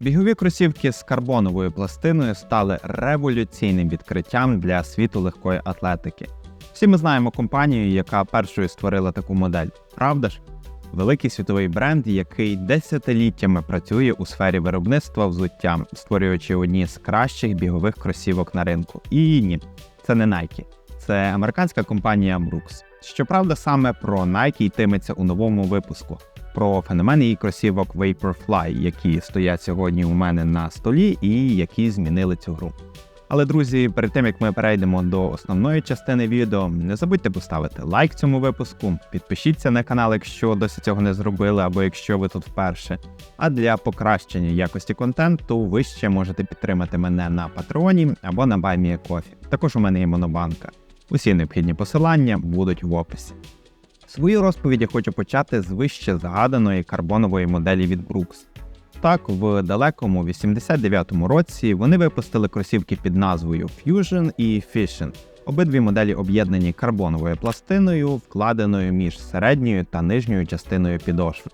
Бігові кросівки з карбоновою пластиною стали революційним відкриттям для світу легкої атлетики. Всі ми знаємо компанію, яка першою створила таку модель, правда ж? Великий світовий бренд, який десятиліттями працює у сфері виробництва взуття, створюючи одні з кращих бігових кросівок на ринку. І ні, це не Nike, це американська компанія Brooks. Щоправда, саме про Nike йтиметься у новому випуску про феномен її кросівок Vaporfly, які стоять сьогодні у мене на столі і які змінили цю гру. Але, друзі, перед тим як ми перейдемо до основної частини відео, не забудьте поставити лайк цьому випуску, підпишіться на канал, якщо досі цього не зробили, або якщо ви тут вперше. А для покращення якості контенту ви ще можете підтримати мене на патреоні або на BuyMeACoffee. Також у мене є монобанка. Усі необхідні посилання будуть в описі. Свою розповідь я хочу почати з вище згаданої карбонової моделі від Brooks. Так, в далекому 89-му році вони випустили кросівки під назвою Fusion і Fission. Обидві моделі об'єднані карбоновою пластиною, вкладеною між середньою та нижньою частиною підошви.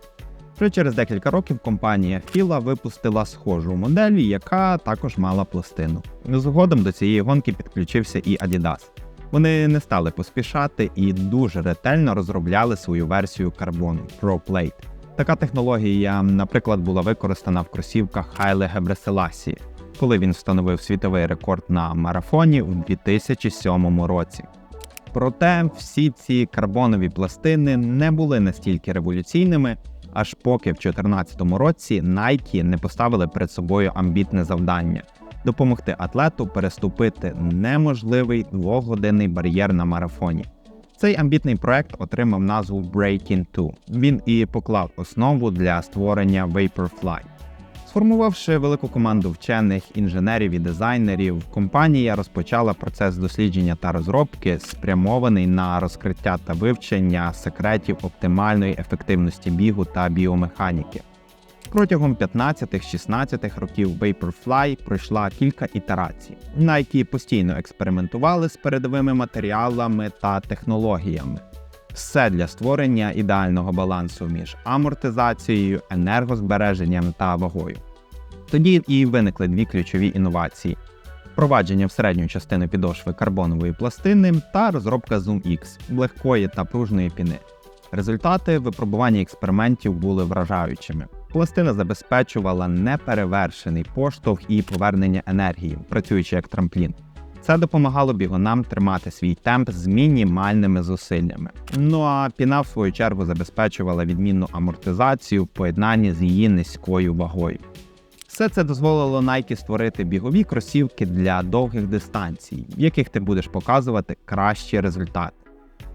Вже через декілька років компанія Fila випустила схожу модель, яка також мала пластину. Згодом до цієї гонки підключився і Adidas. Вони не стали поспішати і дуже ретельно розробляли свою версію карбону ProPlate. Така технологія, наприклад, була використана в кросівках Хайле Гебреселасі, коли він встановив світовий рекорд на марафоні у 2007 році. Проте всі ці карбонові пластини не були настільки революційними, аж поки в 2014 році Nike не поставили перед собою амбітне завдання допомогти атлету переступити неможливий двогодинний бар'єр на марафоні. Цей амбітний проект отримав назву Breaking 2. Він і поклав основу для створення Vaporfly. Сформувавши велику команду вчених, інженерів і дизайнерів, компанія розпочала процес дослідження та розробки, спрямований на розкриття та вивчення секретів оптимальної ефективності бігу та біомеханіки. Протягом 15-16 років Vaporfly пройшла кілька ітерацій, на які постійно експериментували з передовими матеріалами та технологіями. Все для створення ідеального балансу між амортизацією, енергозбереженням та вагою. Тоді і виникли дві ключові інновації: впровадження в середню частину підошви карбонової пластини та розробка Zoom X легкої та пружної піни. Результати випробування експериментів були вражаючими. Пластина забезпечувала неперевершений поштовх і повернення енергії, працюючи як трамплін. Це допомагало бігунам тримати свій темп з мінімальними зусиллями. Ну а піна, в свою чергу, забезпечувала відмінну амортизацію в поєднанні з її низькою вагою. Все це дозволило Nike створити бігові кросівки для довгих дистанцій, в яких ти будеш показувати кращі результати.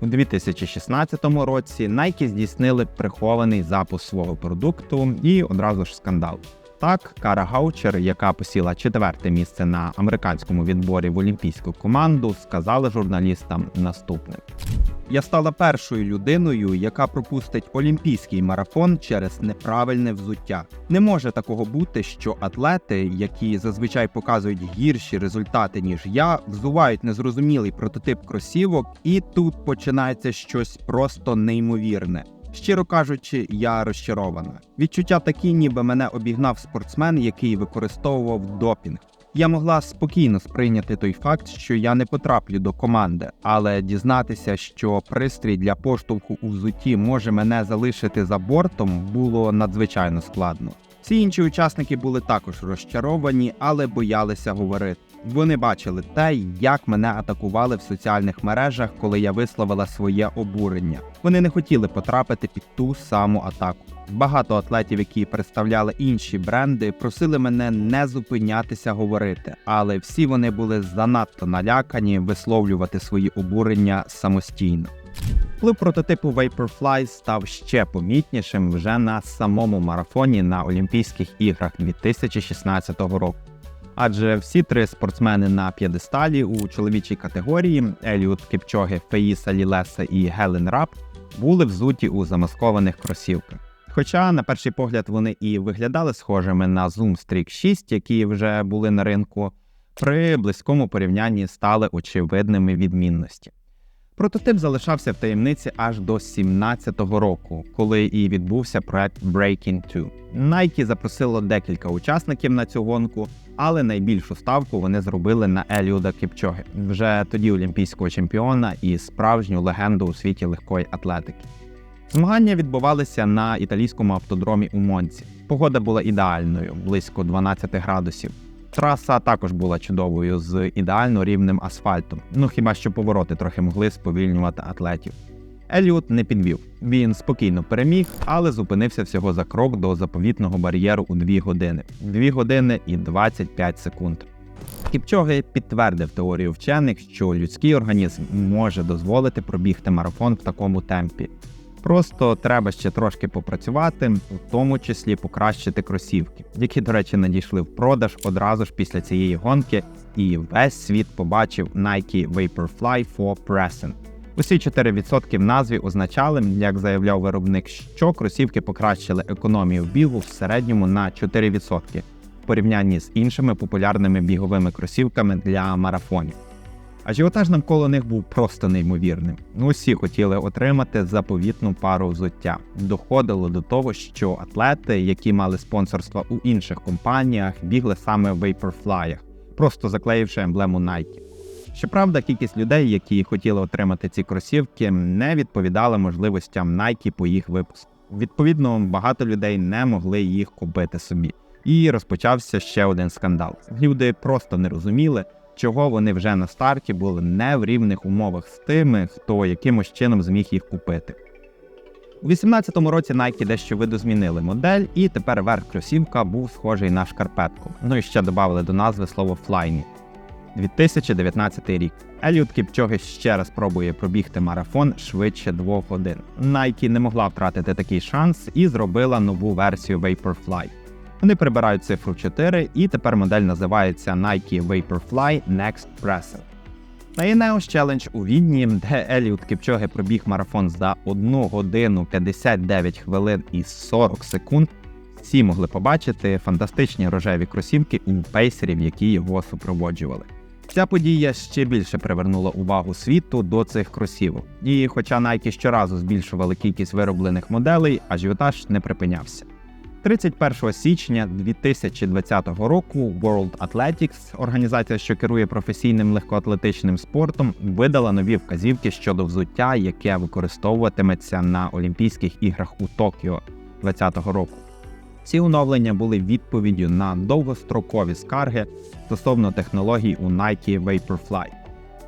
У 2016 році Nike здійснили прихований запуск свого продукту і одразу ж скандал. Так, Кара Гаучер, яка посіла четверте місце на американському відборі в олімпійську команду, сказала журналістам наступне: я стала першою людиною, яка пропустить олімпійський марафон через неправильне взуття. Не може такого бути, що атлети, які зазвичай показують гірші результати ніж я, взувають незрозумілий прототип кросівок, і тут починається щось просто неймовірне. Щиро кажучи, я розчарована. Відчуття такі, ніби мене обігнав спортсмен, який використовував допінг. Я могла спокійно сприйняти той факт, що я не потраплю до команди, але дізнатися, що пристрій для поштовху у взутті може мене залишити за бортом, було надзвичайно складно. Всі інші учасники були також розчаровані, але боялися говорити. Вони бачили те, як мене атакували в соціальних мережах, коли я висловила своє обурення. Вони не хотіли потрапити під ту саму атаку. Багато атлетів, які представляли інші бренди, просили мене не зупинятися говорити, але всі вони були занадто налякані висловлювати свої обурення самостійно. Вплив прототипу Vaporfly став ще помітнішим вже на самому марафоні на Олімпійських іграх 2016 року. Адже всі три спортсмени на п'єдесталі у чоловічій категорії Еліот Кіпчоги, Феїса Лілеса і Гелен Рап були взуті у замаскованих кросівках. Хоча, на перший погляд, вони і виглядали схожими на Zoom Streak 6, які вже були на ринку, при близькому порівнянні стали очевидними відмінності. Прототип залишався в таємниці аж до 17-го року, коли і відбувся проект Breaking 2. Nike запросило декілька учасників на цю гонку, але найбільшу ставку вони зробили на Еліуда Кіпчоги, вже тоді олімпійського чемпіона і справжню легенду у світі легкої атлетики. Змагання відбувалися на італійському автодромі у Монці. Погода була ідеальною, близько 12 градусів. Траса також була чудовою з ідеально рівним асфальтом. Ну хіба що повороти трохи могли сповільнювати атлетів. Еліот не підвів. Він спокійно переміг, але зупинився всього за крок до заповітного бар'єру у 2 години. 2 години і 25 секунд. Кіпчоги підтвердив теорію вчених, що людський організм може дозволити пробігти марафон в такому темпі. Просто треба ще трошки попрацювати, в тому числі покращити кросівки, які, до речі, надійшли в продаж одразу ж після цієї гонки, і весь світ побачив Nike Vaporfly for Pressing. Усі 4% в назві означали, як заявляв виробник, що кросівки покращили економію бігу в середньому на 4% в порівнянні з іншими популярними біговими кросівками для марафонів. Ажіотаж навколо них був просто неймовірним. Усі хотіли отримати заповітну пару взуття. Доходило до того, що атлети, які мали спонсорство у інших компаніях, бігли саме в Vaporfly, просто заклеївши емблему Nike. Щоправда, кількість людей, які хотіли отримати ці кросівки, не відповідала можливостям Nike по їх випуску. Відповідно, багато людей не могли їх купити собі. І розпочався ще один скандал. Люди просто не розуміли, чого вони вже на старті були не в рівних умовах з тими, хто якимось чином зміг їх купити. У 18-му році Nike дещо видозмінили модель, і тепер верх кросівка був схожий на шкарпетку. Ну і ще додали до назви слово Flyme. 2019 рік. Еліот Кіпчоги ще раз пробує пробігти марафон швидше двох годин. Nike не могла втратити такий шанс і зробила нову версію Vaporfly. Вони прибирають цифру 4, і тепер модель називається Nike Vaporfly Next Presser. На Ineos Challenge у Відні, де Еліот Кіпчоги пробіг марафон за 1 годину 59 хвилин і 40 секунд, всі могли побачити фантастичні рожеві кросівки у пейсерів, які його супроводжували. Ця подія ще більше привернула увагу світу до цих кросівок. І хоча Nike щоразу збільшували кількість вироблених моделей, ажіотаж не припинявся. 31 січня 2020 року World Athletics, організація, що керує професійним легкоатлетичним спортом, видала нові вказівки щодо взуття, яке використовуватиметься на Олімпійських іграх у Токіо 2020 року. Ці оновлення були відповіддю на довгострокові скарги стосовно технологій у Nike Vaporfly.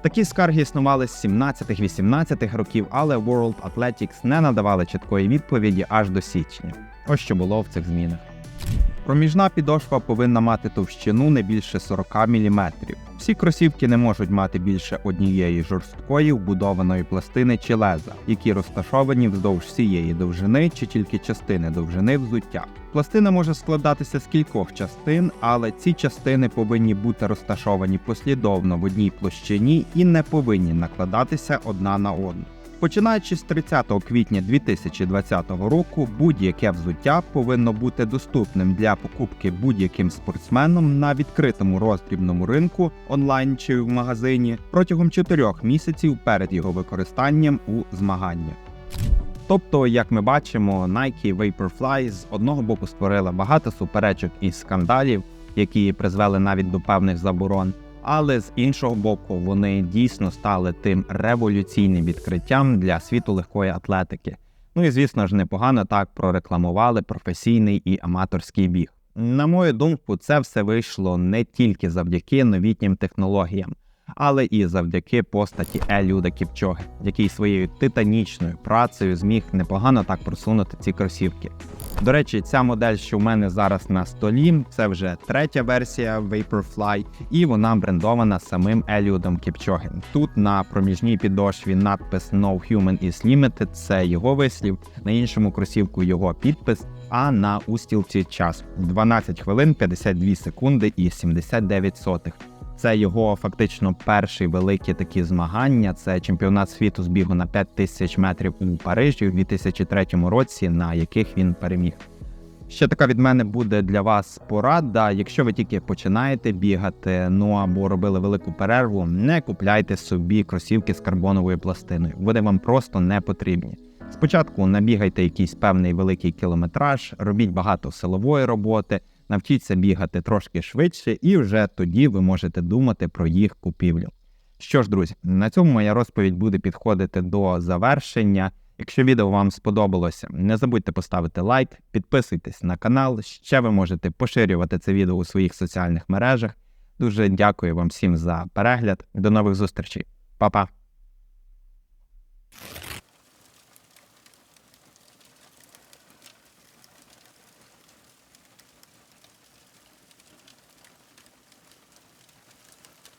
Такі скарги існували з 17-18 років, але World Athletics не надавали чіткої відповіді аж до січня. Ось що було в цих змінах. Проміжна підошва повинна мати товщину не більше 40 мм. Всі кросівки не можуть мати більше однієї жорсткої вбудованої пластини чи леза, які розташовані вздовж всієї довжини чи тільки частини довжини взуття. Пластина може складатися з кількох частин, але ці частини повинні бути розташовані послідовно в одній площині і не повинні накладатися одна на одну. Починаючи з 30 квітня 2020 року, будь-яке взуття повинно бути доступним для покупки будь-яким спортсменом на відкритому роздрібному ринку онлайн чи в магазині протягом 4 місяців перед його використанням у змаганнях. Тобто, як ми бачимо, Nike Vaporfly з одного боку створила багато суперечок і скандалів, які призвели навіть до певних заборон. Але з іншого боку, вони дійсно стали тим революційним відкриттям для світу легкої атлетики. Ну і звісно ж, непогано так прорекламували професійний і аматорський біг. На мою думку, це все вийшло не тільки завдяки новітнім технологіям, але і завдяки постаті Еліуда Кіпчоги, який своєю титанічною працею зміг непогано так просунути ці кросівки. До речі, ця модель, що в мене зараз на столі, це вже третя версія Vaporfly, і вона брендована самим Еліудом Кіпчоги. Тут на проміжній підошві надпис No Human is Limited, це його вислів, на іншому кросівку його підпис. А на устілці час 12 хвилин 52 секунди і 79 сотих. Це його фактично перші великі такі змагання. Це чемпіонат світу з бігу на 5 тисяч метрів у Парижі у 2003 році, на яких він переміг. Ще така від мене буде для вас порада. Якщо ви тільки починаєте бігати, ну або робили велику перерву, не купляйте собі кросівки з карбоновою пластиною. Вони вам просто не потрібні. Спочатку набігайте якийсь певний великий кілометраж, робіть багато силової роботи, навчіться бігати трошки швидше, і вже тоді ви можете думати про їх купівлю. Що ж, друзі, на цьому моя розповідь буде підходити до завершення. Якщо відео вам сподобалося, не забудьте поставити лайк, підписуйтесь на канал. Ще ви можете поширювати це відео у своїх соціальних мережах. Дуже дякую вам всім за перегляд. До нових зустрічей. Па-па!